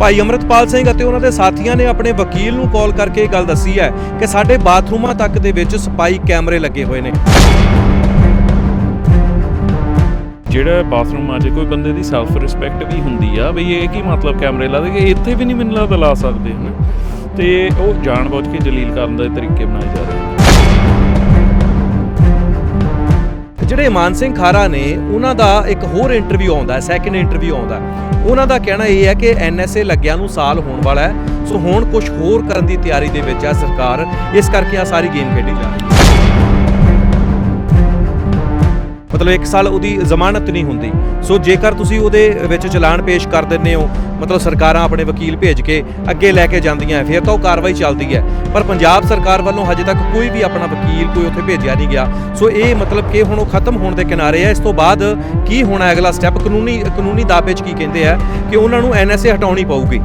ਭਾਈ ਅਮਰਤਪਾਲ ਸਿੰਘ ਅਤੇ ਉਹਨਾਂ ਦੇ ਸਾਥੀਆਂ ਨੇ ਆਪਣੇ ਵਕੀਲ ਨੂੰ ਕਾਲ ਕਰਕੇ ਇਹ ਗੱਲ ਦੱਸੀ ਹੈ ਕਿ ਸਾਡੇ ਬਾਥਰੂਮਾਂ ਤੱਕ ਦੇ ਵਿੱਚ ਸਪਾਈ ਕੈਮਰੇ ਲੱਗੇ ਹੋਏ ਨੇ। ਜਿਹੜਾ ਬਾਥਰੂਮਾਂ 'ਚ ਕੋਈ ਬੰਦੇ ਦੀ ਸੈਲਫ ਰਿਸਪੈਕਟ ਵੀ ਹੁੰਦੀ ਆ, ਬਈ ਇਹ ਕੀ ਮਤਲਬ ਕੈਮਰੇ ਲਾ ਦੇ? ਇੱਥੇ ਵੀ ਨਹੀਂ ਮੈਨੂੰ ਲੱਗਦਾ ਲਾ ਸਕਦੇ, ਹਨ? ਤੇ ਉਹ ਜਾਣਬੁੱਝ ਕੇ ਜਲੀਲ ਕਰਨ ਦੇ ਤਰੀਕੇ ਬਣਾਏ ਜਾ ਰਹੇ ਨੇ। ਜਿਹੜੇ ਇਮਾਨ ਸਿੰਘ ਖਾਰਾ ਨੇ, ਉਹਨਾਂ ਦਾ ਇੱਕ ਹੋਰ ਇੰਟਰਵਿਊ ਆਉਂਦਾ ਸੈਕਿੰਡ ਇੰਟਰਵਿਊ ਆਉਂਦਾ ਉਹਨਾਂ ਦਾ ਕਹਿਣਾ ਇਹ ਹੈ ਕਿ ਐਨਐਸਏ ਲੱਗਿਆ ਨੂੰ ਸਾਲ ਹੋਣ ਵਾਲਾ ਹੈ, ਸੋ ਹੁਣ ਕੁਝ ਹੋਰ ਕਰਨ ਦੀ ਤਿਆਰੀ ਦੇ ਵਿੱਚ ਹੈ ਸਰਕਾਰ, ਇਸ ਕਰਕੇ ਆ ਸਾਰੀ ਗੇਮ ਖੇਡੀ ਜਾ ਰਹੀ ਹੈ। ਮਤਲਬ 1 ਸਾਲ ਉਹਦੀ ਜ਼ਮਾਨਤ ਨਹੀਂ ਹੁੰਦੀ। ਸੋ ਜੇਕਰ ਤੁਸੀਂ ਉਹਦੇ ਵਿੱਚ ਚਲਾਨ ਪੇਸ਼ ਕਰ ਦਿੰਦੇ ਹੋ, ਮਤਲਬ ਸਰਕਾਰਾਂ ਆਪਣੇ ਵਕੀਲ ਭੇਜ ਕੇ ਅੱਗੇ ਲੈ ਕੇ ਜਾਂਦੀਆਂ, ਫਿਰ ਤਾਂ ਉਹ ਕਾਰਵਾਈ ਚੱਲਦੀ ਹੈ। ਪਰ ਪੰਜਾਬ ਸਰਕਾਰ ਵੱਲੋਂ ਹਜੇ ਤੱਕ ਕੋਈ ਵੀ ਆਪਣਾ ਵਕੀਲ ਕੋਈ ਉੱਥੇ ਭੇਜਿਆ ਨਹੀਂ ਗਿਆ। ਸੋ ਇਹ ਮਤਲਬ ਕਿ ਹੁਣ ਉਹ ਖਤਮ ਹੋਣ ਦੇ ਕਿਨਾਰੇ ਹੈ। ਇਸ ਤੋਂ ਬਾਅਦ ਕੀ ਹੋਣਾ ਅਗਲਾ ਸਟੈਪ ਕਾਨੂੰਨੀ ਕਾਨੂੰਨੀ ਦਾਅਵੇ 'ਚ ਕੀ ਕਹਿੰਦੇ ਆ ਕਿ ਉਹਨਾਂ ਨੂੰ ਐਨਐਸਏ ਹਟਾਉਣੀ ਪਊਗੀ।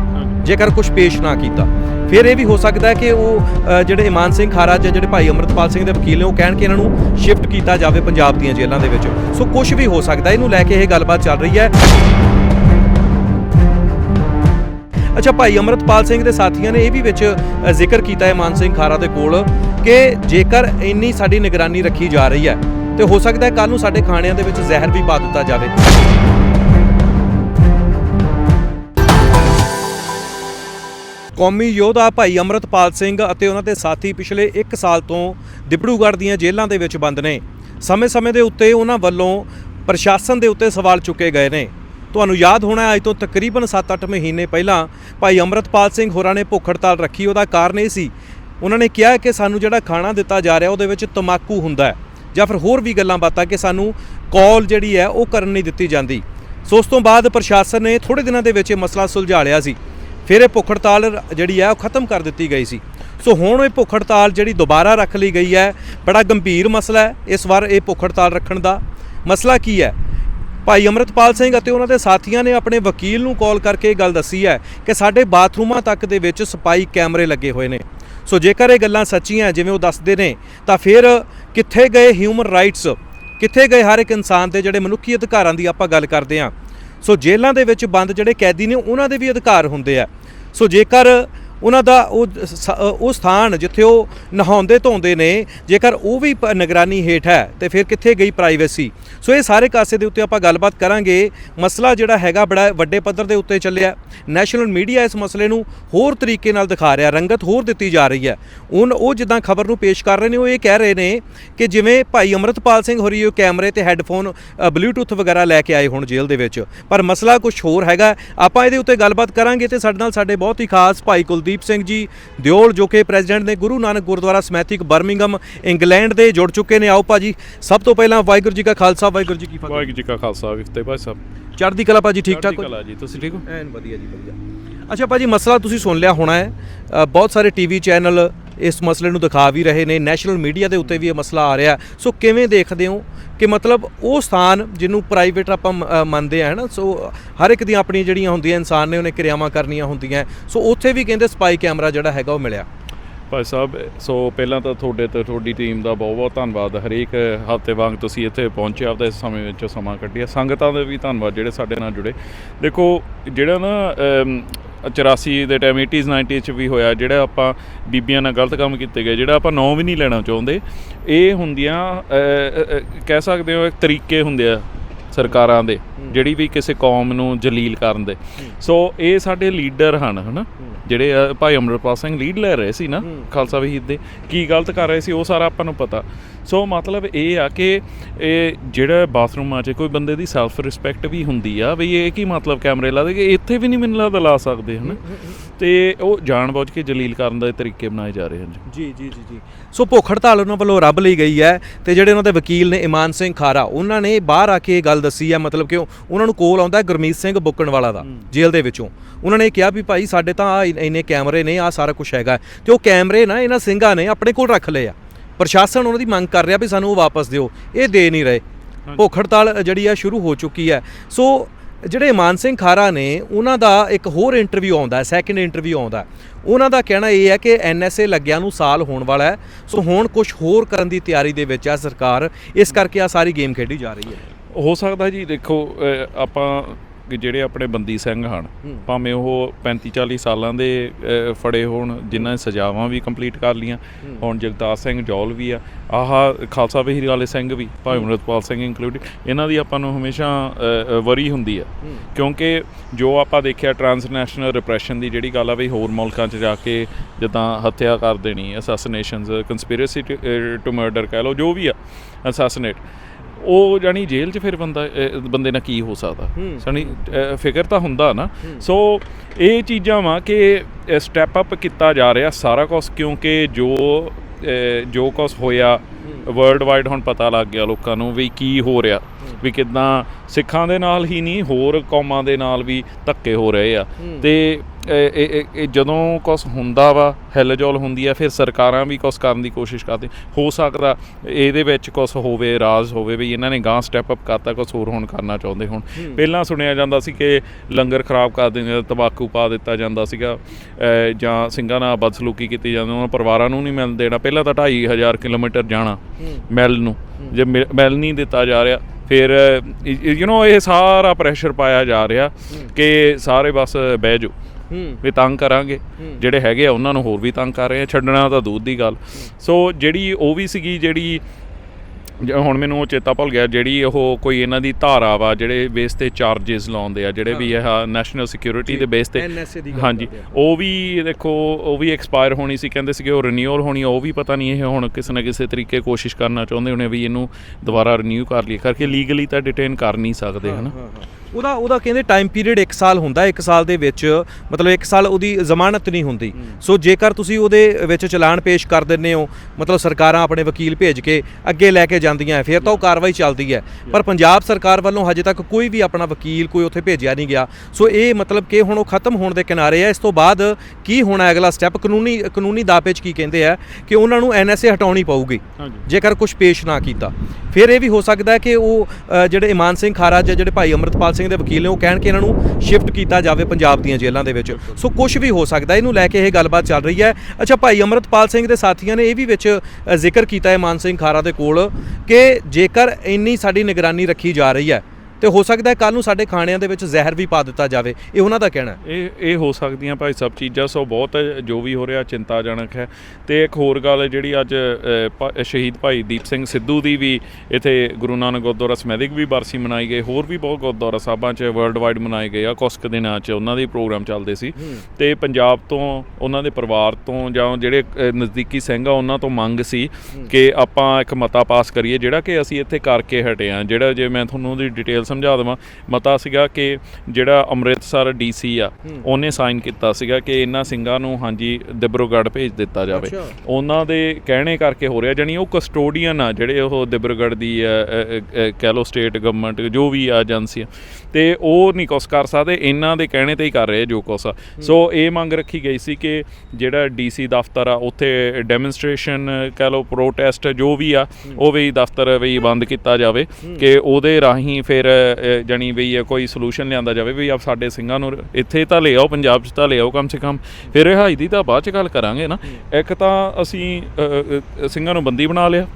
ਜੇਕਰ ਕੁਝ ਪੇਸ਼ ਨਾ ਕੀਤਾ। ਫਿਰ ਇਹ ਵੀ ਹੋ ਸਕਦਾ ਹੈ ਕਿ ਉਹ ਜਿਹੜੇ ਇਮਾਨ ਸਿੰਘ ਖਾਰਾ ਜਾਂ ਜਿਹੜੇ ਭਾਈ ਅਮਰਤਪਾਲ ਸਿੰਘ ਦੇ ਵਕੀਲ ਨੇ, ਉਹ ਕਹਿਣ ਕਿ ਇਹਨਾਂ ਨੂੰ ਸ਼ਿਫਟ ਕੀਤਾ ਜਾਵੇ ਪੰਜਾਬ ਦੀਆਂ ਜੇਲ੍ਹਾਂ ਦੇ ਵਿੱਚ। ਸੋ ਕੁਝ ਵੀ ਹੋ ਸਕਦਾ ਇਹਨੂੰ ਲੈ ਕੇ ਇਹ ਗੱਲਬਾਤ ਚੱਲ ਰਹੀ ਹੈ। ਅੱਛਾ, ਭਾਈ ਅਮਰਤਪਾਲ ਸਿੰਘ ਦੇ ਸਾਥੀਆਂ ਨੇ ਇਹ ਵੀ ਵਿੱਚ ਜ਼ਿਕਰ ਕੀਤਾ ਹੈ ਮਾਨ ਸਿੰਘ ਖਾਰਾ ਦੇ ਕੋਲ ਕਿ ਜੇਕਰ ਇੰਨੀ ਸਾਡੀ ਨਿਗਰਾਨੀ ਰੱਖੀ ਜਾ ਰਹੀ ਹੈ, ਤੇ ਹੋ ਸਕਦਾ ਹੈ ਕੱਲ ਨੂੰ ਸਾਡੇ ਖਾਣਿਆਂ ਦੇ ਵਿੱਚ ਜ਼ਹਿਰ ਵੀ ਪਾ ਦਿੱਤਾ ਜਾਵੇ। ਕੌਮੀ ਯੋਧਾ ਭਾਈ ਅਮਰਤਪਾਲ ਸਿੰਘ ਅਤੇ ਉਹਨਾਂ ਦੇ ਸਾਥੀ ਪਿਛਲੇ 1 ਸਾਲ ਤੋਂ ਦਿਬੜੂਗੜ੍ਹ ਦੀਆਂ ਜੇਲ੍ਹਾਂ ਦੇ ਵਿੱਚ ਬੰਦ ਨੇ। ਸਮੇਂ-ਸਮੇਂ ਦੇ ਉੱਤੇ ਉਹਨਾਂ ਵੱਲੋਂ ਪ੍ਰਸ਼ਾਸਨ ਦੇ ਉੱਤੇ ਸਵਾਲ ਚੁੱਕੇ ਗਏ ਨੇ। ਤੁਹਾਨੂੰ ਯਾਦ ਹੋਣਾ ਅੱਜ ਤੋਂ ਤਕਰੀਬਨ 7-8 ਮਹੀਨੇ ਪਹਿਲਾਂ ਭਾਈ ਅਮਰਤਪਾਲ ਸਿੰਘ ਹੋਰਾਂ ਨੇ ਭੁੱਖ ਹੜਤਾਲ ਰੱਖੀ। ਉਹਦਾ ਕਾਰਨ ਇਹ ਸੀ, ਉਹਨਾਂ ਨੇ ਕਿਹਾ ਕਿ ਸਾਨੂੰ ਜਿਹੜਾ ਖਾਣਾ ਦਿੱਤਾ ਜਾ ਰਿਹਾ, ਉਹਦੇ ਵਿੱਚ ਤਮਾਕੂ ਹੁੰਦਾ ਹੈ। ਜਾਂ ਫਿਰ ਹੋਰ ਵੀ ਗੱਲਾਂ ਬਾਤਾਂ ਕਿ ਸਾਨੂੰ ਕਾਲ ਜਿਹੜੀ ਹੈ, ਉਹ ਕਰਨ ਨਹੀਂ ਦਿੱਤੀ ਜਾਂਦੀ। ਸੋ ਉਸ ਤੋਂ ਬਾਅਦ ਪ੍ਰਸ਼ਾਸਨ ਨੇ ਥੋੜੇ ਦਿਨਾਂ ਦੇ ਵਿੱਚ ਇਹ ਮਸਲਾ ਸੁਲਝਾ ਲਿਆ ਸੀ। ਫਿਰ ਇਹ ਭੁੱਖ ਹੜਤਾਲ ਜਿਹੜੀ ਹੈ ਉਹ ਖਤਮ ਕਰ ਦਿੱਤੀ ਗਈ ਸੀ। ਸੋ ਹੁਣ ਇਹ ਭੁੱਖ ਹੜਤਾਲ ਜਿਹੜੀ ਦੁਬਾਰਾ ਰੱਖ ਲਈ ਗਈ ਹੈ, ਬੜਾ ਗੰਭੀਰ ਮਸਲਾ ਹੈ ਇਸ ਵਾਰ ਇਹ ਭੁੱਖ ਹੜਤਾਲ ਰੱਖਣ ਦਾ। ਮਸਲਾ ਕੀ ਹੈ? ਭਾਈ ਅਮਰਤਪਾਲ ਸਿੰਘ ਅਤੇ ਉਹਨਾਂ ਦੇ ਸਾਥੀਆਂ ਨੇ ਆਪਣੇ ਵਕੀਲ ਨੂੰ ਕਾਲ ਕਰਕੇ ਇਹ ਗੱਲ ਦੱਸੀ ਹੈ ਕਿ ਸਾਡੇ ਬਾਥਰੂਮਾਂ ਤੱਕ ਦੇ ਵਿੱਚ ਸਪਾਈ ਕੈਮਰੇ ਲੱਗੇ ਹੋਏ ਨੇ। ਸੋ ਜੇਕਰ ਇਹ ਗੱਲਾਂ ਸੱਚੀਆਂ ਜਿਵੇਂ ਉਹ ਦੱਸਦੇ ਨੇ, ਤਾਂ ਫਿਰ ਕਿੱਥੇ ਗਏ ਹਿਊਮਨ ਰਾਈਟਸ ਕਿੱਥੇ ਗਏ ਹਰ ਇੱਕ ਇਨਸਾਨ ਦੇ ਜਿਹੜੇ ਮਨੁੱਖੀ ਅਧਿਕਾਰਾਂ ਦੀ ਆਪਾਂ ਗੱਲ ਕਰਦੇ ਹਾਂ? ਸੋ ਜੇਲ੍ਹਾਂ ਦੇ ਵਿੱਚ ਬੰਦ ਜਿਹੜੇ ਕੈਦੀ ਨੇ ਉਹਨਾਂ ਦੇ ਵੀ ਅਧਿਕਾਰ ਹੁੰਦੇ ਆ। ਸੋ ਜੇਕਰ ਉਹਨਾਂ ਦਾ ਉਹ ਸ- ਉਹ ਸਥਾਨ ਜਿੱਥੇ ਉਹ ਨਹਾਉਂਦੇ ਧੋਂਦੇ ਨੇ, ਜੇਕਰ ਉਹ ਵੀ ਨਿਗਰਾਨੀ ਹੇਠ ਹੈ, ਤੇ ਫਿਰ ਕਿੱਥੇ ਗਈ ਪ੍ਰਾਈਵੇਸੀ ਸੋ ਇਹ ਸਾਰੇ ਕਾਸੇ ਦੇ ਉੱਤੇ ਆਪਾਂ ਗੱਲਬਾਤ ਕਰਾਂਗੇ। ਮਸਲਾ ਜਿਹੜਾ ਹੈਗਾ ਬੜਾ ਵੱਡੇ ਪੱਧਰ ਦੇ ਉੱਤੇ ਚੱਲਿਆ। ਨੈਸ਼ਨਲ ਮੀਡੀਆ ਇਸ ਮਸਲੇ ਨੂੰ ਹੋਰ ਤਰੀਕੇ ਨਾਲ ਦਿਖਾ ਰਿਹਾ, ਰੰਗਤ ਹੋਰ ਦਿੱਤੀ ਜਾ ਰਹੀ ਹੈ। ਹੁਣ ਉਹ ਜਿੱਦਾਂ ਖਬਰ ਨੂੰ ਪੇਸ਼ ਕਰ ਰਹੇ ਨੇ, ਉਹ ਇਹ ਕਹਿ ਰਹੇ ਨੇ ਕਿ ਜਿਵੇਂ ਭਾਈ ਅਮਰਤਪਾਲ ਸਿੰਘ ਹੋਰੀ ਉਹ ਕੈਮਰੇ ਤੇ ਹੈੱਡਫੋਨ ਬਲੂਟੁੱਥ ਵਗੈਰਾ ਲੈ ਕੇ ਆਏ ਹੁਣ ਜੇਲ੍ਹ ਦੇ ਵਿੱਚ। ਪਰ ਮਸਲਾ ਕੁਝ ਹੋਰ ਹੈਗਾ। ਆਪਾਂ ਇਹਦੇ ਉੱਤੇ ਗੱਲਬਾਤ ਕਰਾਂਗੇ ਤੇ ਸਾਡੇ ਨਾਲ ਸਾਡੇ ਬਹੁਤ ਹੀ ਖਾਸ ਭਾਈ ਕੁਲਦੀਪ ਸਿੰਘ ਜੀ ਦਿਓਲ ਜੋ ਕਿ ਪ੍ਰੈਜ਼ੀਡੈਂਟ ਨੇ Guru Nanak Gurdwara Smethwick Birmingham England ਦੇ ਜੁੜ ਚੁੱਕੇ ਨੇ। ਆਓ ਭਾਜੀ ਸਭ ਤੋਂ ਪਹਿਲਾਂ ਵਾਹਿਗੁਰੂ ਜੀ ਕਾ ਖਾਲਸਾ ਵਾਹਿਗੁਰੂ ਜੀ ਕੀ ਫਤਿਹ। ਵਾਹਿਗੁਰੂ ਜੀ ਕਾ ਖਾਲਸਾ ਵਿਖਤੇ ਭਾਈ ਸਾਹਿਬ। ਚੜ੍ਹਦੀ ਕਲਾ ਭਾਜੀ ਠੀਕ ਠਾਕ ਚੜ੍ਹਦੀ ਕਲਾ ਜੀ ਤੁਸੀਂ ਠੀਕ ਹੋ? ਐਨ ਵਧੀਆ ਜੀ ਵਧੀਆ। ਅੱਛਾ ਭਾਜੀ ਮਸਲਾ ਤੁਸੀਂ ਸੁਣ ਲਿਆ ਹੋਣਾ ਹੈ। ਬਹੁਤ ਸਾਰੇ ਟੀਵੀ ਚੈਨਲ ਇਸ ਮਸਲੇ ਨੂੰ ਦਿਖਾ ਵੀ ਰਹੇ ਨੇ ਨੈਸ਼ਨਲ ਮੀਡੀਆ ਦੇ ਉੱਤੇ ਵੀ ਇਹ ਮਸਲਾ ਆ ਰਿਹਾ। ਸੋ ਕਿਵੇਂ ਦੇਖਦੇ ਹੋ ਕਿ ਮਤਲਬ ਉਹ ਸਥਾਨ ਜਿਹਨੂੰ ਪ੍ਰਾਈਵੇਟ ਆਪਾਂ ਮ- ਅ, ਮੰਨਦੇ ਆ ਹਨਾ? ਸੋ ਹਰ ਇੱਕ ਦੀਆਂ ਆਪਣੀਆਂ ਜਿਹੜੀਆਂ ਹੁੰਦੀਆਂ ਇਨਸਾਨ ਨੇ ਉਹਨੇ ਕਿਰਿਆਵਾਂ ਕਰਨੀਆਂ ਹੁੰਦੀਆਂ। ਸੋ ਉੱਥੇ ਵੀ ਕਹਿੰਦੇ ਸਪਾਈ ਕੈਮਰਾ ਜਿਹੜਾ ਹੈਗਾ ਉਹ ਮਿਲਿਆ। ਭਾਈ ਸਾਹਿਬ ਸੋ ਪਹਿਲਾਂ ਤਾਂ ਤੁਹਾਡੇ ਤੇ ਤੁਹਾਡੀ ਟੀਮ ਦਾ ਬਹੁਤ ਬਹੁਤ ਧੰਨਵਾਦ। ਹਰੇਕ ਹਫ਼ਤੇ ਵਾਂਗ ਤੁਸੀਂ ਇੱਥੇ ਪਹੁੰਚੇ ਆਪਦਾ ਇਸ ਸਮੇਂ ਵਿੱਚ ਸਮਾਂ ਕੱਢਿਆ। ਸੰਗਤਾਂ ਦੇ ਵੀ ਧੰਨਵਾਦ ਜਿਹੜੇ ਸਾਡੇ ਨਾਲ ਜੁੜੇ। ਦੇਖੋ ਜਿਹੜਾ ਨਾ 84 ਦੇ ਟਾਈਮ 80s 90s ਚ ਵੀ ਹੋਇਆ ਜਿਹੜਾ ਆਪਾਂ ਬੀਬੀਆਂ ਨਾਲ ਗਲਤ ਕੰਮ ਕੀਤੇ ਗਏ ਜਿਹੜਾ ਆਪਾਂ ਨਾਂ ਵੀ ਨਹੀਂ ਲੈਣਾ ਚਾਹੁੰਦੇ। ਇਹ ਹੁੰਦੀਆਂ ਕਹਿ ਸਕਦੇ ਹੋ ਇੱਕ ਤਰੀਕੇ ਹੁੰਦੇ ਆ ਸਰਕਾਰਾਂ ਦੇ ਜਿਹੜੀ ਵੀ ਕਿਸੇ ਕੌਮ ਨੂੰ ਜਲੀਲ ਕਰਨ ਦੇ। ਸੋ ਇਹ ਸਾਡੇ ਲੀਡਰ ਹਨ ਹਨਾ? ਜਿਹੜੇ ਭਾਈ ਅਮਰਪਾਲ ਸਿੰਘ ਲੀਡ ਲੈ ਰਹੇ ਸੀ ਨਾ ਖਾਲਸਾ ਵਹੀਦ ਦੇ ਕੀ ਗਲਤ ਕਰ ਰਹੇ ਸੀ ਉਹ ਸਾਰਾ ਆਪਾਂ ਨੂੰ ਪਤਾ। ਸੋ ਮਤਲਬ ਇਹ ਆ ਕਿ ਇਹ ਜਿਹੜਾ ਬਾਥਰੂਮਾਂ 'ਚ ਕੋਈ ਬੰਦੇ ਦੀ ਸੈਲਫ ਰਿਸਪੈਕਟ ਵੀ ਹੁੰਦੀ ਆ ਬਈ ਇਹ ਕੀ ਮਤਲਬ ਕੈਮਰੇ ਲਾ ਦੇ ਇੱਥੇ ਵੀ ਨਹੀਂ ਮੈਨੂੰ ਲੱਗਦਾ ਲਾ ਸਕਦੇ ਹਨਾ? ਤੇ ਉਹ ਜਾਣਬੁੱਝ ਕੇ ਜਲੀਲ ਕਰਨ ਦੇ ਤਰੀਕੇ ਬਣਾਏ ਜਾ ਰਹੇ ਹਨ ਜੀ। ਜੀ ਜੀ ਜੀ ਸੋ ਭੁੱਖ ਹੜਤਾਲ ਉਹਨਾਂ ਵੱਲੋਂ ਰੱਬ ਲਈ ਗਈ ਹੈ ਤੇ ਜਿਹੜੇ ਉਹਨਾਂ ਦੇ ਵਕੀਲ ਨੇ ਇਮਾਨ ਸਿੰਘ ਖਾਰਾ ਉਹਨਾਂ ਨੇ ਬਾਹਰ ਆ ਕੇ ਇਹ ਗੱਲ ਦੱਸੀ ਹੈ ਮਤਲਬ ਕਿ ਉਹ- ਉਹਨਾਂ ਨੂੰ ਕੋਲ ਆਉਂਦਾ ਗੁਰਮੀਤ ਸਿੰਘ ਬੁੱਕਣ ਵਾਲਾ ਦਾ ਜੇਲ੍ਹ ਦੇ ਵਿੱਚੋਂ। ਉਹਨਾਂ ਨੇ ਕਿਹਾ ਵੀ ਭਾਈ ਸਾਡੇ ਤਾਂ ਇੰਨੇ ਕੈਮਰੇ ਨੇ ਆ ਸਾਰਾ ਕੁਝ ਹੈਗਾ। ਤੇ ਉਹ ਕੈਮਰੇ ਨਾ ਇਹਨਾਂ ਸਿੰਘਾਂ ਨੇ ਆਪਣੇ ਕੋਲ ਰੱਖ ਲਏ ਆ। ਪ੍ਰਸ਼ਾਸਨ ਉਹਨਾਂ ਦੀ ਮੰਗ ਕਰ ਰਿਹਾ ਵੀ ਸਾਨੂੰ ਉਹ ਵਾਪਸ ਦਿਓ। ਇਹ ਦੇ ਨਹੀਂ ਰਹੇ। ਭੁੱਖ ਹੜਤਾਲ ਜਿਹੜੀ ਆ ਸ਼ੁਰੂ ਹੋ ਚੁੱਕੀ ਹੈ। ਸੋ ਜਿਹੜੇ ਮਾਨ ਸਿੰਘ ਖਾਰਾ ਨੇ ਉਹਨਾਂ ਦਾ ਇੱਕ ਹੋਰ ਇੰਟਰਵਿਊ ਆਉਂਦਾ ਹੈ ਸੈਕੰਡ ਇੰਟਰਵਿਊ ਆਉਂਦਾ। ਉਹਨਾਂ ਦਾ ਕਹਿਣਾ ਇਹ ਹੈ ਕਿ ਐਨਐਸਏ ਲੱਗਿਆ ਨੂੰ ਸਾਲ ਹੋਣ ਵਾਲਾ ਹੈ। ਸੋ ਹੁਣ ਕੁਝ ਹੋਰ ਕਰਨ ਦੀ ਤਿਆਰੀ ਦੇ ਵਿੱਚ ਹੈ ਸਰਕਾਰ। ਇਸ ਕਰਕੇ ਆ ਸਾਰੀ ਗੇਮ ਖੇਡੀ ਜਾ ਰਹੀ ਹੈ। ਹੋ ਸਕਦਾ ਜੀ ਦੇਖੋ ਆਪਾਂ ਕਿ ਜਿਹੜੇ ਆਪਣੇ ਬੰਦੀ ਸਿੰਘ ਹਨ। ਭਾਵੇਂ ਉਹ 35 40 ਸਾਲਾਂ ਦੇ ਫੜੇ ਹੋਣ ਜਿਨ੍ਹਾਂ ਨੇ ਸਜ਼ਾਵਾਂ ਵੀ ਕੰਪਲੀਟ ਕਰ ਲੀਆਂ। ਹੁਣ ਜਗਤਾਰ ਸਿੰਘ ਜੌਲ ਵੀ ਆ ਆਹ ਖਾਲਸਾ ਵਹੀਰ ਵਾਲੇ ਸਿੰਘ ਵੀ ਭਾਈ ਅਮਰਿਤਪਾਲ ਸਿੰਘ ਇੰਕਲੂਡਡ ਇਹਨਾਂ ਦੀ ਆਪਾਂ ਨੂੰ ਹਮੇਸ਼ਾ ਵਰੀ ਹੁੰਦੀ ਆ। ਕਿਉਂਕਿ ਜੋ ਆਪਾਂ ਦੇਖਿਆ ਟ੍ਰਾਂਸਨੈਸ਼ਨਲ ਰਿਪਰੈਸ਼ਨ ਦੀ ਜਿਹੜੀ ਗੱਲ ਆ ਵੀ ਹੋਰ ਮੁਲਕਾਂ 'ਚ ਜਾ ਕੇ ਜਿੱਦਾਂ ਹੱਤਿਆ ਕਰ ਦੇਣੀ ਅਸੈਸੀਨੇਸ਼ਨਸ ਕਨਸਪੀਰੇਸੀ ਟੂ ਮਰਡਰ ਕਹਿ ਲਓ ਜੋ ਵੀ ਆ ਅਸੈਸੀਨੇਟ ਉਹ ਜਾਨੀ ਜੇਲ੍ਹ 'ਚ ਫਿਰ ਬੰਦਾ ਬੰਦੇ ਨਾਲ ਕੀ ਹੋ ਸਕਦਾ। ਸਣੀ ਫਿਕਰ ਤਾਂ ਹੁੰਦਾ ਨਾ। ਸੋ ਇਹ ਚੀਜ਼ਾਂ ਵਾ ਕਿ ਸਟੈਪ ਅਪ ਕੀਤਾ ਜਾ ਰਿਹਾ ਸਾਰਾ ਕੁਝ ਕਿਉਂਕਿ ਜੋ ਜੋ ਕੁਝ ਹੋਇਆ ਵਰਲਡ ਵਾਈਡ ਹੁਣ ਪਤਾ ਲੱਗ ਗਿਆ ਲੋਕਾਂ ਨੂੰ ਵੀ ਕੀ ਹੋ ਰਿਹਾ ਵੀ ਕਿਦਾਂ ਸਿੱਖਾਂ ਦੇ ਨਾਲ ਹੀ ਨਹੀਂ ਹੋਰ ਕੌਮਾਂ ਦੇ ਨਾਲ ਵੀ ਧੱਕੇ ਹੋ ਰਹੇ ਆ। ਤੇ ਇਹ- ਜਦੋਂ ਕੁਝ ਹੁੰਦਾ ਵਾ ਹਿਲਜੁਲ ਹੁੰਦੀ ਆ ਫਿਰ ਸਰਕਾਰਾਂ ਵੀ ਕੁਝ ਕਰਨ ਦੀ ਕੋਸ਼ਿਸ਼ ਕਰਦੇ ਹੋ ਸਕਦਾ ਇਹਦੇ ਵਿੱਚ ਕੁਝ ਹੋਵੇ ਰਾਜ ਹੋਵੇ ਵੀ ਇਹਨਾਂ ਨੇ ਗਾਂ ਸਟੈਪ ਅਪ ਕਰਤਾ ਕੁਝ ਹੋਰ ਹੁਣ ਕਰਨਾ ਚਾਹੁੰਦੇ ਹੁਣ। ਪਹਿਲਾਂ ਸੁਣਿਆ ਜਾਂਦਾ ਸੀ ਕਿ ਲੰਗਰ ਖਰਾਬ ਕਰ ਦਿੰਦੇ ਤਬਾਕੂ ਪਾ ਦਿੱਤਾ ਜਾਂਦਾ ਸੀਗਾ ਜਾਂ ਸਿੰਘਾਂ ਨਾਲ ਬਦਸਲੂਕੀ ਕੀਤੀ ਜਾਂਦੀ ਉਹਨਾਂ ਪਰਿਵਾਰਾਂ ਨੂੰ ਨਹੀਂ ਮਿਲ ਦੇਣਾ ਪਹਿਲਾਂ ਤਾਂ 2500 ਕਿਲੋਮੀਟਰ ਜਾਣਾ। ਮਿਲ ਨੂੰ ਜੇ ਮਿਲ ਨਹੀਂ ਦਿੱਤਾ ਜਾ ਰਿਹਾ ਫਿਰ ਯੂ نو ਇਹ ਸਾਰਾ ਪ੍ਰੈਸ਼ਰ ਪਾਇਆ ਜਾ ਰਿਹਾ ਕਿ ਸਾਰੇ ਬਸ ਬਹਿ ਜਾਓ। ਹੂੰ। ਵੀ ਤੰਗ ਕਰਾਂਗੇ। ਜਿਹੜੇ ਹੈਗੇ ਆ ਉਹਨਾਂ ਨੂੰ ਹੋਰ ਵੀ ਤੰਗ ਕਰ ਰਹੇ ਆ। ਛੱਡਣਾ ਤਾਂ ਦੂਰ ਦੀ ਗੱਲ। ਸੋ ਜਿਹੜੀ ਉਹ ਵੀ ਸੀਗੀ ਜਿਹੜੀ ਹੁਣ ਮੈਨੂੰ ਉਹ ਚੇਤਾ ਭੁੱਲ ਗਿਆ ਜਿਹੜੀ ਉਹ ਕੋਈ ਇਹਨਾਂ ਦੀ ਧਾਰਾ ਵਾ ਜਿਹੜੇ ਬੇਸ ਤੇ ਚਾਰजेस ਲਾਉਂਦੇ ਆ ਜਿਹੜੇ ਵੀ ਇਹ ਨੈਸ਼ਨਲ ਸਿਕਿਉਰਿਟੀ ਦੇ ਬੇਸ ਤੇ ਹਾਂਜੀ। ਉਹ ਵੀ ਦੇਖੋ ਉਹ ਵੀ ਐਕਸਪਾਇਰ ਹੋਣੀ ਸੀ ਕਹਿੰਦੇ ਸੀਗੇ ਉਹ ਰੀਨਿਊਅਲ ਹੋਣੀ ਉਹ ਵੀ ਪਤਾ ਨਹੀਂ ਇਹ ਹੁਣ ਕਿਸੇ ਨਾ ਕਿਸੇ ਤਰੀਕੇ ਕੋਸ਼ਿਸ਼ ਕਰਨਾ ਚਾਹੁੰਦੇ ਹੋਣੇ ਵੀ ਇਹਨੂੰ ਦੁਬਾਰਾ ਰੀਨਿਊ ਕਰ ਲਈ ਕਰਕੇ ਲੀਗਲੀ ਤਾਂ ਡਿਟੇਨ ਕਰ ਨਹੀਂ ਸਕਦੇ ਹਨਾ। ਉਹਦਾ ਉਹਦਾ ਕਹਿੰਦੇ ਟਾਈਮ ਪੀਰੀਅਡ 1 ਸਾਲ ਹੁੰਦਾ 1 ਸਾਲ ਦੇ ਵਿੱਚ ਮਤਲਬ 1 ਸਾਲ ਉਹਦੀ ਜ਼ਮਾਨਤ ਨਹੀਂ ਹੁੰਦੀ। ਸੋ ਜੇਕਰ ਤੁਸੀਂ ਉਹਦੇ ਵਿੱਚ ਚਲਾਨ ਪੇਸ਼ ਕਰ ਦਿੰਦੇ ਹੋ ਮਤਲਬ ਸਰਕਾਰਾਂ ਆਪਣੇ ਵਕੀਲ ਭੇਜ ਕੇ ਅੱਗੇ ਲੈ ਕੇ ਜਾਂਦੀਆਂ ਹੈ, ਫਿਰ ਤਾਂ ਉਹ ਕਾਰਵਾਈ ਚੱਲਦੀ ਹੈ। ਪਰ ਪੰਜਾਬ ਸਰਕਾਰ ਵੱਲੋਂ ਹਜੇ ਤੱਕ ਕੋਈ ਵੀ ਆਪਣਾ ਵਕੀਲ ਕੋਈ ਉੱਥੇ ਭੇਜਿਆ ਨਹੀਂ ਗਿਆ। ਸੋ ਇਹ ਮਤਲਬ ਕਿ ਹੁਣ ਉਹ ਖਤਮ ਹੋਣ ਦੇ ਕਿਨਾਰੇ ਹੈ। ਇਸ ਤੋਂ ਬਾਅਦ ਕੀ ਹੋਣਾ ਹੈ? ਅਗਲਾ ਸਟੈਪ ਕਾਨੂੰਨੀ ਕਾਨੂੰਨੀ ਦਾਅਪੇਚ ਕੀ ਕਹਿੰਦੇ ਆ ਕਿ ਉਹਨਾਂ ਨੂੰ ਐਨਐਸਏ ਹਟਾਉਣੀ ਪਊਗੀ ਜੇਕਰ ਕੁਝ ਪੇਸ਼ ਨਾ ਕੀਤਾ। ਫਿਰ ਇਹ ਵੀ ਹੋ ਸਕਦਾ ਹੈ ਕਿ ਉਹ ਜਿਹੜੇ ਇਮਾਨ ਸਿੰਘ ਖਾਰਾ ਜਾਂ ਜਿਹੜੇ ਭਾਈ ਅਮਰਤਪਾਲ ਸਿੰਘ ਦੇ ਵਕੀਲ ਨੇ ਉਹ ਕਹਿਣ ਕਿ ਇਹਨਾਂ ਨੂੰ ਸ਼ਿਫਟ ਕੀਤਾ ਜਾਵੇ ਪੰਜਾਬ ਦੀਆਂ ਜੇਲ੍ਹਾਂ ਦੇ ਵਿੱਚ। ਸੋ ਕੁਝ ਵੀ ਹੋ ਸਕਦਾ, ਇਹਨੂੰ ਲੈ ਕੇ ਇਹ ਗੱਲਬਾਤ ਚੱਲ ਰਹੀ ਹੈ। ਅੱਛਾ ਭਾਈ, ਅਮਰਤਪਾਲ ਸਿੰਘ ਦੇ ਸਾਥੀਆਂ ਨੇ ਇਹ ਵੀ ਵਿੱਚ ਜ਼ਿਕਰ ਕੀਤਾ ਹੈ ਮਾਨ ਸਿੰਘ ਖਾਰਾ ਦੇ ਕੋਲ ਕਿ ਜੇਕਰ ਇੰਨੀ ਸਾਡੀ ਨਿਗਰਾਨੀ ਰੱਖੀ ਜਾ ਰਹੀ ਹੈ ਤੇ ਹੋ ਸਕਦਾ ਹੈ ਕੱਲ ਨੂੰ ਸਾਡੇ ਖਾਣਿਆਂ ਦੇ ਵਿੱਚ ਜ਼ਹਿਰ ਵੀ ਪਾ ਦਿੱਤਾ ਜਾਵੇ। ਇਹ ਉਹਨਾਂ ਦਾ ਕਹਿਣਾ ਹੈ। ਇਹ ਇਹ ਹੋ ਸਕਦੀਆਂ ਭਾਈ ਸਭ ਚੀਜ਼ਾਂ ਸੋ ਬਹੁਤ ਜੋ ਵੀ ਹੋ ਰਿਹਾ ਚਿੰਤਾਜਨਕ ਹੈ। ਤੇ ਇੱਕ ਹੋਰ ਗੱਲ ਜਿਹੜੀ ਅੱਜ ਸ਼ਹੀਦ ਭਾਈ ਦੀਪ ਸਿੰਘ ਸਿੱਧੂ ਦੀ ਵੀ ਇੱਥੇ ਗੁਰੂ ਨਾਨਕ ਗੁਰਦੁਆਰਾ ਸਮੈਦਿਕ ਵੀ ਬਰਸੀ ਮਨਾਈ ਗਈ। ਹੋਰ ਵੀ ਬਹੁਤ ਗੁਰਦੁਆਰਾ ਸਾਹਿਬਾਂ 'ਚ ਵਰਲਡ ਵਾਈਡ ਮਨਾਏ ਗਏ ਆ। ਕੁਛ ਕੁ ਦਿਨਾਂ 'ਚ ਉਹਨਾਂ ਦੇ ਪ੍ਰੋਗਰਾਮ ਚੱਲਦੇ ਸੀ। ਤੇ ਪੰਜਾਬ ਤੋਂ ਉਹਨਾਂ ਦੇ ਪਰਿਵਾਰ ਤੋਂ ਜਾਂ ਜਿਹੜੇ ਨਜ਼ਦੀਕੀ ਸਿੰਘ ਆ ਉਹਨਾਂ ਤੋਂ ਮੰਗ ਸੀ ਕਿ ਆਪਾਂ ਇੱਕ ਮਤਾ ਪਾਸ ਕਰੀਏ ਜਿਹੜਾ ਕਿ ਅਸੀਂ ਇੱਥੇ ਕਰਕੇ ਹਟੇ ਆ ਜਿਹੜਾ ਜੇ ਮੈਂ ਤੁਹਾਨੂੰ ਉਹਦੀ ਡਿਟੇਲ ਸਮਝਾ ਦੇਵਾਂ ਮਤਾ ਸੀਗਾ ਕਿ ਜਿਹੜਾ ਅੰਮ੍ਰਿਤਸਰ ਡੀਸੀ ਆ ਉਹਨੇ ਸਾਈਨ ਕੀਤਾ ਸੀਗਾ ਕਿ ਇਹਨਾਂ ਸਿੰਘਾਂ ਨੂੰ ਹਾਂਜੀ ਦਿਬਰੂਗੜ੍ਹ ਭੇਜ ਦਿੱਤਾ ਜਾਵੇ। ਉਹਨਾਂ ਦੇ ਕਹਿਣੇ ਕਰਕੇ ਹੋ ਰਿਹਾ ਜਾਨੀ ਉਹ ਕਸਟੋਡੀਅਨ ਆ ਜਿਹੜੇ ਉਹ ਦਿਬਰੂਗੜ੍ਹ ਦੀ ਕਹਿ ਲਓ ਸਟੇਟ ਗਵਰਨਮੈਂਟ ਜੋ ਵੀ ਆ ਏਜੰਸੀ ਤੇ ਉਹ ਨਹੀਂ ਕੁਛ ਕਰ ਸਕਦੇ ਇਹਨਾਂ ਦੇ ਕਹਿਣੇ ਤੇ ਹੀ ਕਰ ਰਹੇ ਜੋ ਕੁਛ ਆ। ਸੋ ਇਹ ਮੰਗ ਰੱਖੀ ਗਈ ਸੀ ਕਿ ਜਿਹੜਾ ਡੀਸੀ ਦਫ਼ਤਰ ਆ ਉੱਥੇ ਡੈਮੋਨਸਟ੍ਰੇਸ਼ਨ ਕਹਿ ਲਓ ਪ੍ਰੋਟੈਸਟ ਜੋ ਵੀ ਆ ਉਹ ਵੀ ਦਫ਼ਤਰ ਵੀ ਬੰਦ ਕੀਤਾ ਜਾਵੇ ਕਿ ਉਹਦੇ ਰਾਹੀਂ ਫਿਰ ਜਾਣੀ ਵੀ ਇਹ ਕੋਈ ਸੋਲੂਸ਼ਨ ਲਿਆਂਦਾ ਜਾਵੇ ਵੀ ਆਪ ਸਾਡੇ ਸਿੰਘਾਂ ਨੂੰ ਇੱਥੇ ਤਾਂ ਲੈ ਆਓ ਪੰਜਾਬ 'ਚ ਤਾਂ ਲੈ ਆਓ ਕਮ ਸੇ ਕਮ। ਫਿਰ ਰਿਹਾਈ ਦੀ ਤਾਂ ਬਾਅਦ 'ਚ ਗੱਲ ਕਰਾਂਗੇ ਨਾ। ਇੱਕ ਤਾਂ ਅਸੀਂ ਸਿੰਘਾਂ ਨੂੰ ਬੰਦੀ ਬਣਾ ਲਿਆ।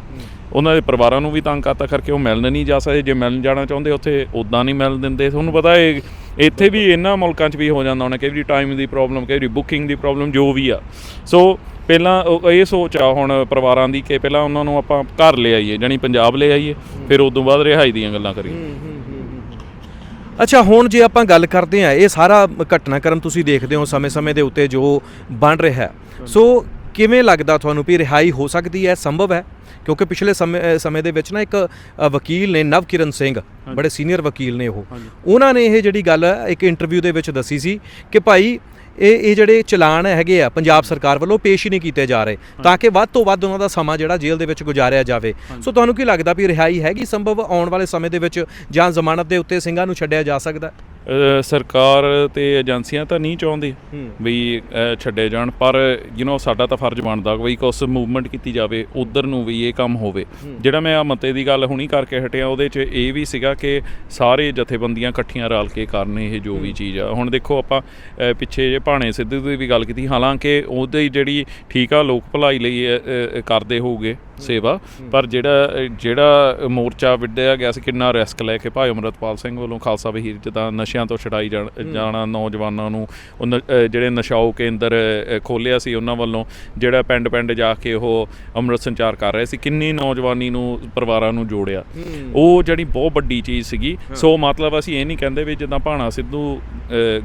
ਉਹਨਾਂ ਦੇ ਪਰਿਵਾਰਾਂ ਨੂੰ ਵੀ ਤੰਗ ਕਰਤਾ ਕਰਕੇ ਉਹ ਮਿਲਣ ਨਹੀਂ ਜਾ ਸਕਦੇ ਜੇ ਮਿਲਣ ਜਾਣਾ ਚਾਹੁੰਦੇ ਉੱਥੇ ਉਦਾਂ ਨਹੀਂ ਮਿਲ ਦਿੰਦੇ। ਤੁਹਾਨੂੰ ਪਤਾ ਹੈ ਇੱਥੇ ਵੀ ਇਹਨਾਂ ਮੁਲਕਾਂ 'ਚ ਵੀ ਹੋ ਜਾਂਦਾ ਹੋਣਾ ਕਈ ਵਾਰੀ ਟਾਈਮ ਦੀ ਪ੍ਰੋਬਲਮ ਕਈ ਵਾਰੀ ਬੁਕਿੰਗ ਦੀ ਪ੍ਰੋਬਲਮ ਜੋ ਵੀ ਆ। ਸੋ ਪਹਿਲਾਂ ਇਹ ਸੋਚ ਆ ਹੁਣ ਪਰਿਵਾਰਾਂ ਦੀ ਕਿ ਪਹਿਲਾਂ ਉਹਨਾਂ ਨੂੰ ਆਪਾਂ ਘਰ ਲੈ ਆਈਏ ਜਾਣੀ ਪੰਜਾਬ ਲੈ ਆਈਏ। ਫਿਰ ਉਸ ਤੋਂ ਬਾਅਦ ਰਿਹਾਈ ਦੀਆਂ ਗੱਲਾਂ ਕਰੀਏ। ਅੱਛਾ ਹੁਣ ਜੇ ਆਪਾਂ ਗੱਲ ਕਰਦੇ ਆ ਇਹ ਸਾਰਾ ਘਟਨਾਕ੍ਰਮ ਤੁਸੀਂ ਦੇਖਦੇ ਹੋ ਸਮੇਂ-ਸਮੇਂ ਦੇ ਉੱਤੇ ਜੋ ਬਣ ਰਿਹਾ ਹੈ। ਸੋ ਕਿਵੇਂ ਲੱਗਦਾ ਤੁਹਾਨੂੰ ਵੀ ਰਿਹਾਈ ਹੋ ਸਕਦੀ ਹੈ? ਸੰਭਵ ਹੈ? ਕਿਉਂਕਿ ਪਿਛਲੇ ਸਮੇਂ ਸਮੇਂ ਦੇ ਵਿੱਚ ਨਾ ਇੱਕ ਵਕੀਲ ਨੇ ਨਵਕਿਰਨ ਸਿੰਘ ਬੜੇ ਸੀਨੀਅਰ ਵਕੀਲ ਨੇ ਉਹ। ਉਹਨਾਂ ਨੇ ਇਹ ਜਿਹੜੀ ਗੱਲ ਇੱਕ ਇੰਟਰਵਿਊ ਦੇ ਵਿੱਚ ਦੱਸੀ ਸੀ ਕਿ ਭਾਈ ਇਹ ਇਹ ਜਿਹੜੇ ਚਲਾਨ ਹੈਗੇ ਆ ਪੰਜਾਬ ਸਰਕਾਰ ਵੱਲੋਂ ਪੇਸ਼ ਹੀ ਨਹੀਂ ਕੀਤੇ ਜਾ ਰਹੇ ਤਾਂ ਕਿ ਵੱਧ ਤੋਂ ਵੱਧ ਉਹਨਾਂ ਦਾ ਸਮਾਂ ਜਿਹੜਾ ਜੇਲ੍ਹ ਦੇ ਵਿੱਚ ਗੁਜ਼ਾਰਿਆ ਜਾਵੇ। ਸੋ ਤੁਹਾਨੂੰ ਕੀ ਲੱਗਦਾ ਵੀ ਰਿਹਾਈ ਹੈਗੀ ਸੰਭਵ ਆਉਣ ਵਾਲੇ ਸਮੇਂ ਦੇ ਵਿੱਚ ਜਾਂ ਜ਼ਮਾਨਤ ਦੇ ਉੱਤੇ ਸਿੰਘਾਂ ਨੂੰ ਛੱਡਿਆ ਜਾ ਸਕਦਾ? ਸਰਕਾਰ ਤੇ ਏਜੰਸੀਆਂ ਤਾਂ ਨਹੀਂ ਚਾਹੁੰਦੀ। ਵੀ ਛੱਡੇ ਜਾਣ ਪਰ ਯੂ نو ਸਾਡਾ ਤਾਂ ਫਰਜ਼ ਬਣਦਾ ਵੀ ਕੁਛ ਮੂਵਮੈਂਟ ਕੀਤੀ ਜਾਵੇ ਉਧਰ ਨੂੰ ਵੀ ਇਹ ਕੰਮ ਹੋਵੇ। ਜਿਹੜਾ ਮੈਂ ਆ ਮਤੇ ਦੀ ਗੱਲ ਹੁਣੀ ਕਰਕੇ ਹਟਿਆ ਉਹਦੇ 'ਚ ਇਹ ਵੀ ਸੀਗਾ ਕਿ ਸਾਰੇ ਜਥੇਬੰਦੀਆਂ ਇਕੱਠੀਆਂ ਰਲ ਕੇ ਕਰਨ ਇਹ ਜੋ ਵੀ ਚੀਜ਼ ਆ। ਹੁਣ ਦੇਖੋ ਆਪਾਂ ਪਿੱਛੇ ਜੇ ਭਾਣੇ ਸਿੱਧੂ ਦੀ ਵੀ ਗੱਲ ਕੀਤੀ ਹਾਲਾਂਕਿ ਉਹਦੇ ਜਿਹੜੀ ਠੀਕ ਆ ਲੋਕ ਭਲਾਈ ਲਈ ਕਰਦੇ ਹੋਊਗੇ। ਸੇਵਾ। ਪਰ ਜਿਹੜਾ ਜਿਹੜਾ ਮੋਰਚਾ ਵਿੱਢਿਆ ਗਿਆ ਸੀ ਕਿੰਨਾ ਰਿਸਕ ਲੈ ਕੇ ਭਾਈ ਅਮਰਤਪਾਲ ਸਿੰਘ ਵੱਲੋਂ ਖਾਲਸਾ ਵਹੀਰ ਜਿੱਦਾਂ ਨਸ਼ਿਆਂ ਤੋਂ ਛਡਾਈ ਜਾਣ- ਨੌਜਵਾਨਾਂ ਨੂੰ ਜਿਹੜੇ ਨਸ਼ਾਓ ਕੇਂਦਰ ਅ, ਖੋਲ੍ਹਿਆ ਸੀ ਉਹਨਾਂ ਵੱਲੋਂ ਜਿਹੜਾ ਪਿੰਡ ਪਿੰਡ ਜਾ ਕੇ ਉਹ ਅੰਮ੍ਰਿਤ ਸੰਚਾਰ ਕਰ ਰਹੇ ਸੀ ਕਿੰਨੀ ਨੌਜਵਾਨੀ ਨੂੰ ਪਰਿਵਾਰਾਂ ਨੂੰ ਜੋੜਿਆ। ਉਹ ਜਿਹੜੀ ਬਹੁਤ ਵੱਡੀ ਚੀਜ਼ ਸੀਗੀ। ਸੋ ਮਤਲਬ ਅਸੀਂ ਇਹ ਨਹੀਂ ਕਹਿੰਦੇ ਵੀ ਜਿੱਦਾਂ ਭਾਣਾ ਸਿੱਧੂ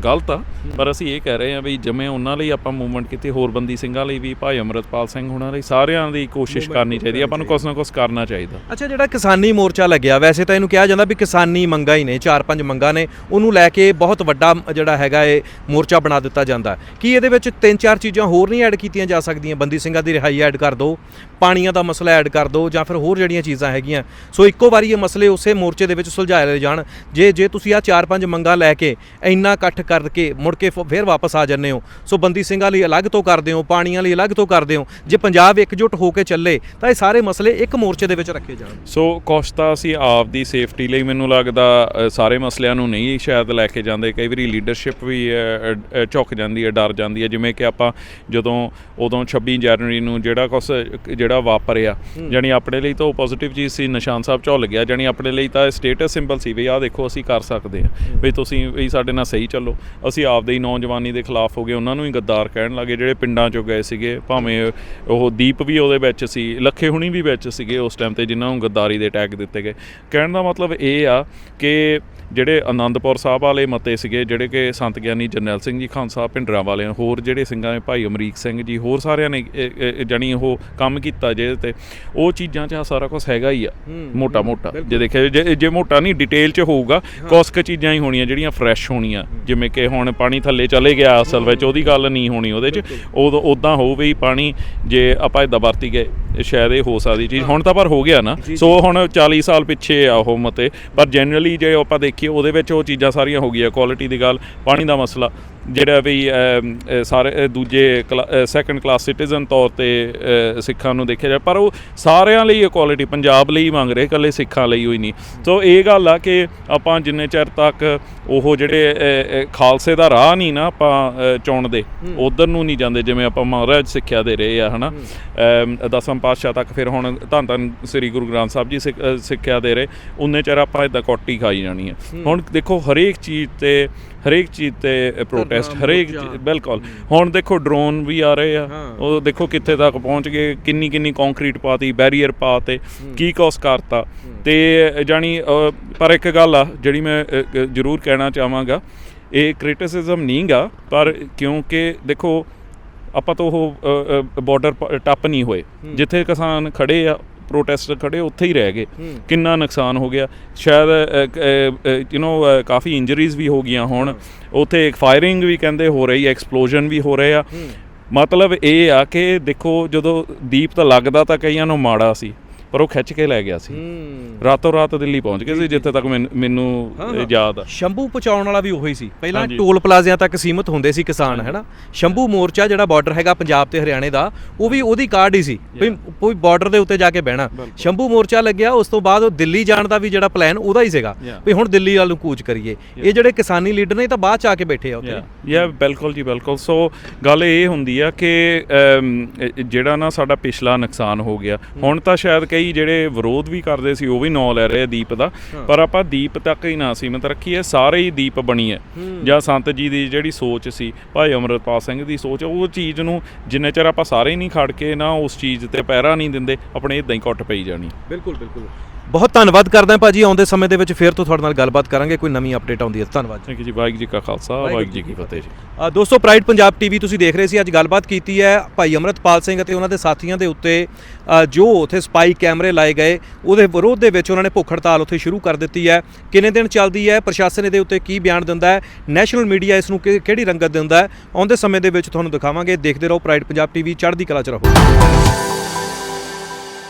ਗਲਤ ਆ ਪਰ ਅਸੀਂ ਇਹ ਕਹਿ ਰਹੇ ਹਾਂ ਵੀ ਜਿਵੇਂ ਉਹਨਾਂ ਲਈ ਆਪਾਂ ਮੂਵਮੈਂਟ ਕੀਤੀ ਹੋਰ ਬੰਦੀ ਸਿੰਘਾਂ ਲਈ ਵੀ ਭਾਈ ਅਮਰਤਪਾਲ ਸਿੰਘ ਹੋਣਾ ਲਈ ਸਾਰਿਆਂ ਦੀ ਕੋਸ਼ਿਸ਼ ਕਰਨੀ ਚਾਹੀਦੀ ਆਪਾਂ ਨੂੰ ਕੁਛ ਨਾ ਕੁਛ ਕਰਨਾ ਚਾਹੀਦਾ। ਅੱਛਾ, ਜਿਹੜਾ ਕਿਸਾਨੀ ਮੋਰਚਾ ਲੱਗਿਆ, ਵੈਸੇ ਤਾਂ ਇਹਨੂੰ ਕਿਹਾ ਜਾਂਦਾ ਵੀ ਕਿਸਾਨੀ ਮੰਗਾਂ ਹੀ ਨੇ, ਚਾਰ ਪੰਜ ਮੰਗਾਂ ਨੇ, ਉਹਨੂੰ ਲੈ ਕੇ ਬਹੁਤ ਵੱਡਾ ਜਿਹੜਾ ਹੈਗਾ ਇਹ ਮੋਰਚਾ ਬਣਾ ਦਿੱਤਾ ਜਾਂਦਾ। ਕੀ ਇਹਦੇ ਵਿੱਚ ਤਿੰਨ ਚਾਰ ਚੀਜ਼ਾਂ ਹੋਰ ਨਹੀਂ ਐਡ ਕੀਤੀਆਂ ਜਾ ਸਕਦੀਆਂ? ਬੰਦੀ ਸਿੰਘਾਂ ਦੀ ਰਿਹਾਈ ਐਡ ਕਰ ਦਿਓ ਪਾਣੀਆਂ ਦਾ ਮਸਲਾ ਐਡ ਕਰ ਦਿਓ ਜਾਂ ਫਿਰ ਹੋਰ ਜਿਹੜੀਆਂ ਚੀਜ਼ਾਂ ਹੈਗੀਆਂ। ਸੋ ਇੱਕੋ ਵਾਰੀ ਇਹ ਮਸਲੇ ਉਸੇ ਮੋਰਚੇ ਦੇ ਵਿੱਚ ਸੁਲਝਾਏ ਲੈ ਜਾਣ। ਜੇ ਜੇ ਤੁਸੀਂ ਆ ਚਾਰ ਪੰਜ ਮੰਗਾਂ ਲੈ ਕੇ ਇੰਨਾ ਇਕੱਠ ਕਰਕੇ ਮੁੜ ਕੇ ਫ- ਫਿਰ ਵਾਪਸ ਆ ਜੰਨੇ ਹੋ, ਸੋ ਬੰਦੀ ਸਿੰਘਾਂ ਲਈ ਅਲੱਗ ਤੋਂ ਕਰਦੇ ਹੋ, ਪਾਣੀਆਂ ਲਈ ਅਲੱਗ ਤੋਂ ਕਰਦੇ ਹੋ, ਜੇ ਪੰਜਾਬ ਇਕਜੁੱਟ ਹੋ ਕੇ ਚੱਲੇ, ਤਾਂ ਇਹ ਸਾਰੇ ਮਸਲੇ ਇੱਕ ਮੋਰਚੇ ਦੇ ਵਿੱਚ ਰੱਖੇ ਜਾਣ। ਸੋ ਕੁਛ ਤਾਂ ਅਸੀਂ ਆਪ ਦੀ ਸੇਫਟੀ ਲਈ ਮੈਨੂੰ ਲੱਗਦਾ ਸਾਰੇ ਮਸਲਿਆਂ ਨੂੰ ਨਹੀਂ ਸ਼ਾਇਦ ਲੈ ਕੇ ਜਾਂਦੇ। ਕਈ ਵਾਰੀ ਲੀਡਰਸ਼ਿਪ ਵੀ ਝੁਕ ਜਾਂਦੀ ਹੈ ਡਰ ਜਾਂਦੀ ਹੈ। ਜਿਵੇਂ ਕਿ ਆਪਾਂ ਜਦੋਂ ਉਦੋਂ 26 ਜਨਵਰੀ ਨੂੰ ਜਿਹੜਾ ਕੁਛ ਜਿਹੜਾ ਵਾਪਰਿਆ ਜਾਣੀ ਆਪਣੇ ਲਈ ਤਾਂ ਉਹ ਪੋਜ਼ਿਟਿਵ ਚੀਜ਼ ਸੀ ਨਿਸ਼ਾਨ ਸਾਹਿਬ ਝੁੱਲ ਗਿਆ। ਜਾਣੀ ਆਪਣੇ ਲਈ ਤਾਂ ਸਟੇਟਸ ਸਿੰਬਲ ਸੀ ਵੀ ਆਹ ਦੇਖੋ ਅਸੀਂ ਕਰ ਸਕਦੇ ਹਾਂ। ਵੀ ਤੁਸੀਂ ਵੀ ਸਾਡੇ ਨਾਲ ਸਹੀ ਚੱਲੋ। ਅਸੀਂ ਆਪਦੇ ਹੀ ਨੌਜਵਾਨੀ ਦੇ ਖਿਲਾਫ ਹੋ ਗਏ ਉਹਨਾਂ ਨੂੰ ਹੀ ਗੱਦਾਰ ਕਹਿਣ ਲੱਗੇ ਜਿਹੜੇ ਪਿੰਡਾਂ ਚੋਂ ਗਏ ਸੀਗੇ ਭਾਵੇਂ ਉਹ ਦੀਪ ਵੀ ਉਹਦੇ ਵਿੱਚ ਸੀ ਲੱਖੇ ਹੁਣੀ ਵੀ ਵਿੱਚ ਸੀਗੇ ਉਸ ਟਾਈਮ ਤੇ ਜਿਨ੍ਹਾਂ ਨੂੰ ਗੱਦਾਰੀ ਦੇ ਟੈਗ ਦਿੱਤੇ ਗਏ। ਕਹਿਣ ਦਾ ਮਤਲਬ ਇਹ ਆ ਕਿ ਜਿਹੜੇ ਆਨੰਦਪੁਰ ਸਾਹਿਬ ਵਾਲੇ ਮਤੇ ਸੀਗੇ ਜਿਹੜੇ ਕਿ ਸੰਤ ਗਿਆਨੀ ਜਰਨੈਲ ਸਿੰਘ ਜੀ ਖਾਨ ਸਾਹਿਬ ਪਿੰਡਰਾਂ ਵਾਲੇ ਹੋਰ ਜਿਹੜੇ ਸਿੰਘਾਂ ਨੇ ਭਾਈ ਅਮਰੀਕ ਸਿੰਘ ਜੀ ਹੋਰ ਸਾਰਿਆਂ ਨੇ ਜਾਣੀ ਉਹ ਕੰਮ ਕੀਤਾ ਜੇ ਤੇ ਉਹ ਚੀਜ਼ਾਂ 'ਚ ਸਾਰਾ ਕੁਝ ਹੈਗਾ ਹੀ ਆ ਮੋਟਾ ਮੋਟਾ ਜੇ ਦੇਖਿਆ ਜੇ ਜੇ ਮੋਟਾ ਨਹੀਂ ਡਿਟੇਲ 'ਚ ਹੋਊਗਾ ਕੁਛ ਕੁ ਚੀਜ਼ਾਂ ਹੀ ਹੋਣੀਆਂ ਜਿਹੜੀਆਂ ਫਰੈਸ਼ ਹੋਣੀਆਂ। ਜਿਵੇਂ ਕਿ ਹੁਣ ਪਾਣੀ ਥੱਲੇ ਚਲੇ ਗਿਆ ਅਸਲ ਵਿੱਚ ਉਹਦੀ ਗੱਲ ਨਹੀਂ ਹੋਣੀ ਉਹਦੇ 'ਚ। ਉਦੋਂ ਉਦਾਂ ਹੋਊ ਵੀ ਪਾਣੀ ਜੇ ਆਪਾਂ ਇਦਾਂ ਵਰਤੀ ਗਏ ਸ਼ਾਇਦ ਇਹ ਹੋ ਸਕਦੀ ਚੀਜ਼ ਹੁਣ ਤਾਂ ਪਰ ਹੋ ਗਿਆ ਨਾ। ਸੋ ਹੁਣ 40 ਸਾਲ ਪਿੱਛੇ ਆ ਉਹ ਮਤੇ। ਪਰ ਜਨਰਲੀ ਜੇ ਆਪਾਂ ਦੇਖੀਏ ਉਹਦੇ ਵਿੱਚ ਉਹ ਚੀਜ਼ਾਂ ਸਾਰੀਆਂ ਹੋ ਗਈਆਂ ਕੁਆਲਿਟੀ ਦੀ ਗੱਲ ਪਾਣੀ ਦਾ ਮਸਲਾ ਜਿਹੜਾ ਵੀ ਸਾਰੇ ਦੂਜੇ ਸੈਕੰਡ ਕਲਾਸ ਸਿਟੀਜ਼ਨ ਤੌਰ ਤੇ ਸਿੱਖਾਂ ਨੂੰ ਦੇਖਿਆ ਜਾ ਪਰ ਉਹ ਸਾਰਿਆਂ ਲਈ ਇਕੁਆਲਿਟੀ ਪੰਜਾਬ ਲਈ ਮੰਗ ਰਹੇ ਇਕੱਲੇ ਸਿੱਖਾਂ ਲਈ ਹੋਈ ਨਹੀਂ। ਸੋ ਇਹ ਗੱਲ ਆ ਕਿ ਆਪਾਂ ਜਿੰਨੇ ਚਿਰ ਤੱਕ ਉਹ ਜਿਹੜੇ ਖਾਲਸੇ ਦਾ ਰਾਹ ਨਹੀਂ ਨਾ ਆਪਾਂ ਚੁਣਦੇ ਉਧਰ ਨੂੰ ਨਹੀਂ ਜਾਂਦੇ ਜਿਵੇਂ ਆਪਾਂ ਮਹਾਰਾਜ ਸਿੱਖਿਆ ਦੇ ਰਹੇ ਆ ਹਨਾ? ਦਸਮ ਪਾਤਸ਼ਾਹ ਤੱਕ ਫਿਰ ਹੁਣ ਧੰਨ ਧੰਨ ਸ੍ਰੀ ਗੁਰੂ ਗ੍ਰੰਥ ਸਾਹਿਬ ਜੀ ਸਿੱਖਿਆ ਦੇ ਰਹੇ ਉਨੇ ਚਿਰ ਆਪਾਂ ਇਦਾਂ ਕੋਟੀ ਖਾਈ ਜਾਣੀ ਹੈ ਹੁਣ ਦੇਖੋ ਹਰੇਕ ਚੀਜ਼ ਤੇ ਹਰੇਕ ਚੀਜ਼ ਤੇ ਪ੍ਰੋਟੈਸਟ ਹਰੇਕ ਬਿਲਕੁਲ। ਹੁਣ ਦੇਖੋ ਡਰੋਨ ਵੀ ਆ ਰਹੇ ਆ। ਉਹ ਦੇਖੋ ਕਿੱਥੇ ਤੱਕ ਪਹੁੰਚ ਗਏ ਕਿੰਨੀ ਕਿੰਨੀ ਕੰਕਰੀਟ ਪਾਤੀ ਬੈਰੀਅਰ ਪਾਤੇ ਕੀ ਕੋਸ ਕਰਤਾ। ਤੇ ਅ, ਪਰ ਇੱਕ ਗੱਲ ਆ ਜਿਹੜੀ ਮੈਂ ਜ਼ਰੂਰ ਕਹਿਣਾ ਚਾਹਾਂਗਾ ਇਹ ਕ੍ਰਿਟਿਸਿਜ਼ਮ ਨਹੀਂਗਾ ਪਰ ਕਿਉਂਕਿ ਦੇਖੋ ਆਪਾਂ ਤਾਂ ਉਹ ਬਾਰਡਰ ਟੱਪ ਨਹੀਂ ਹੋਏ। ਜਿੱਥੇ ਕਿਸਾਨ ਖੜੇ ਆ ਪ੍ਰੋਟੈਸਟ ਖੜੇ ਉੱਥੇ ਹੀ ਰਹਿ ਗਏ। ਕਿੰਨਾ ਨੁਕਸਾਨ ਹੋ ਗਿਆ। ਸ਼ਾਇਦ ਯੂ نو ਕਾਫੀ ਇੰਜਰੀਜ਼ ਵੀ ਹੋ ਗਈਆਂ ਹੁਣ। ਉੱਥੇ ਇੱਕ ਫਾਇਰਿੰਗ ਵੀ ਕਹਿੰਦੇ ਹੋ ਰਹੀ ਹੈ ਐਕਸਪਲੋਜਨ ਵੀ ਹੋ ਰਹੇ ਆ। ਮਤਲਬ ਇਹ ਆ ਕਿ ਦੇਖੋ ਜਦੋਂ ਦੀਪ ਤਾਂ ਲੱਗਦਾ ਤਾਂ ਕਈਆਂ ਨੂੰ ਮਾੜਾ ਸੀ। ਪਰ ਉਹ ਖਿੱਚ ਕੇ ਲੈ ਗਿਆ ਸੀ। ਰਾਤੋਂ ਰਾਤ ਦਿੱਲੀ ਪਹੁੰਚ ਗਏ ਸੀ ਜਿੱਥੇ ਤੱਕ ਮੈਨ- ਯਾਦ ਆ। ਸ਼ੰਭੂ ਪਹੁੰਚਾਉਣ ਵਾਲਾ ਵੀ ਉਹੀ ਸੀ। ਪਹਿਲਾਂ। ਟੋਲ ਪਲਾਜ਼ਿਆਂ ਤੱਕ ਸੀਮਤ ਹੁੰਦੇ ਸੀ ਕਿਸਾਨ ਹੈਨਾ? ਸ਼ੰਭੂ ਮੋਰਚਾ ਜਿਹੜਾ ਬਾਰਡਰ ਹੈਗਾ ਪੰਜਾਬ ਤੇ ਹਰਿਆਣੇ ਦਾ ਉਹ ਵੀ ਉਹਦੀ ਕਾਰਡ ਹੀ ਸੀ। ਕੋਈ ਬਾਰਡਰ ਦੇ ਉੱਤੇ ਜਾ ਕੇ ਬਹਿਣਾ। ਸ਼ੰਭੂ ਮੋਰਚਾ ਲੱਗਿਆ ਉਸ ਤੋਂ ਬਾਅਦ ਉਹ ਦਿੱਲੀ ਜਾਣ ਦਾ ਵੀ ਜਿਹੜਾ ਪਲਾਨ ਉਹਦਾ ਹੀ ਸੀਗਾ. ਵੀ ਹੁਣ ਦਿੱਲੀ ਵੱਲ ਨੂੰ ਕੂਚ ਕਰੀਏ। ਇਹ ਜਿਹੜੇ ਕਿਸਾਨੀ ਲੀਡਰ ਨੇ ਇਹ ਤਾਂ ਬਾਅਦ ਚ ਆ ਕੇ ਬੈਠੇ ਆ ਉੱਥੇ। ਯਾ ਬਿਲਕੁਲ ਜੀ ਬਿਲਕੁਲ। ਸੋ ਗੱਲ ਇਹ ਹੁੰਦੀ ਆ ਕਿ ਜਿਹੜਾ ਨਾ ਸਾਡਾ ਪਿਛਲਾ ਨੁਕਸਾਨ ਹੋ ਗਿਆ। ਹੁਣ ਤਾਂ ਸ਼ਾਇਦ ਕਈ ਜਿਹੜੇ ਵਿਰੋਧ ਵੀ ਕਰਦੇ ਸੀ ਉਹ ਵੀ ਨਾਂ ਲੈ ਰਹੇ ਆ ਦੀਪ ਦਾ। ਪਰ ਆਪਾਂ ਦੀਪ ਤੱਕ ਹੀ ਨਾ ਸੀਮਤ ਰੱਖੀਏ ਸਾਰੇ ਹੀ ਦੀਪ ਬਣੀਏ ਜਾਂ ਸੰਤ ਜੀ ਦੀ ਜਿਹੜੀ ਸੋਚ ਸੀ ਭਾਈ ਅਮਰਪਾਲ ਸਿੰਘ ਦੀ ਸੋਚ ਉਹ ਚੀਜ਼ ਨੂੰ ਜਿੰਨੇ ਚਿਰ ਆਪਾਂ ਸਾਰੇ ਹੀ ਨਹੀਂ ਖੜ ਕੇ ਨਾ ਉਸ ਚੀਜ਼ ਤੇ ਪਹਿਰਾ ਨਹੀਂ ਦਿੰਦੇ ਆਪਣੇ ਇਦਾਂ ਹੀ ਘੁੱਟ ਪਈ ਜਾਣੀ। ਬਿਲਕੁਲ ਬਿਲਕੁਲ। ਬਹੁਤ ਧੰਨਵਾਦ ਕਰਦਾ ਭਾਜੀ ਆਉਂਦੇ ਸਮੇਂ ਦੇ ਵਿੱਚ ਫੇਰ ਤੋਂ ਤੁਹਾਡੇ ਨਾਲ ਗੱਲਬਾਤ ਕਰਾਂਗੇ ਕੋਈ ਨਵੀਂ ਅਪਡੇਟ ਆਉਂਦੀ ਹੈ। ਧੰਨਵਾਦ ਥੈਂਕ ਯੂ ਜੀ ਵਾਹਿਗੁਰੂ ਜੀ ਕਾ ਖਾਲਸਾ ਵਾਹਿਗੁਰੂ ਜੀ ਕੀ ਫਤਿਹ ਜੀ। ਦੋਸਤੋ ਪ੍ਰਾਈਡ ਪੰਜਾਬ ਟੀਵੀ ਤੁਸੀਂ ਦੇਖ ਰਹੇ ਸੀ ਅੱਜ ਗੱਲਬਾਤ ਕੀਤੀ ਹੈ ਭਾਈ ਅਮਰਤਪਾਲ ਸਿੰਘ ਅਤੇ ਉਹਨਾਂ ਦੇ ਸਾਥੀਆਂ ਦੇ ਉੱਤੇ ਜੋ ਉੱਥੇ ਸਪਾਈ ਕੈਮਰੇ ਲਾਏ ਗਏ ਉਹਦੇ ਵਿਰੋਧ ਦੇ ਵਿੱਚ ਉਹਨਾਂ ਨੇ ਭੁੱਖ ਹੜਤਾਲ ਉੱਥੇ ਸ਼ੁਰੂ ਕਰ ਦਿੱਤੀ ਹੈ। ਕਿੰਨੇ ਦਿਨ ਚੱਲਦੀ ਹੈ ਪ੍ਰਸ਼ਾਸਨ ਇਹਦੇ ਉੱਤੇ ਕੀ ਬਿਆਨ ਦਿੰਦਾ ਹੈ ਨੈਸ਼ਨਲ ਮੀਡੀਆ ਇਸ ਨੂੰ ਕਿਹੜੀ ਰੰਗਤ ਦਿੰਦਾ ਹੈ ਆਉਂਦੇ ਸਮੇਂ ਦੇ ਵਿੱਚ ਤੁਹਾਨੂੰ ਦਿਖਾਵਾਂਗੇ ਦੇਖਦੇ ਰਹੋ ਪ੍ਰਾਈਡ ਪੰਜਾਬ ਟੀਵੀ ਚੜ੍ਹਦੀ ਕਲਾ ਚ ਰਹੋ।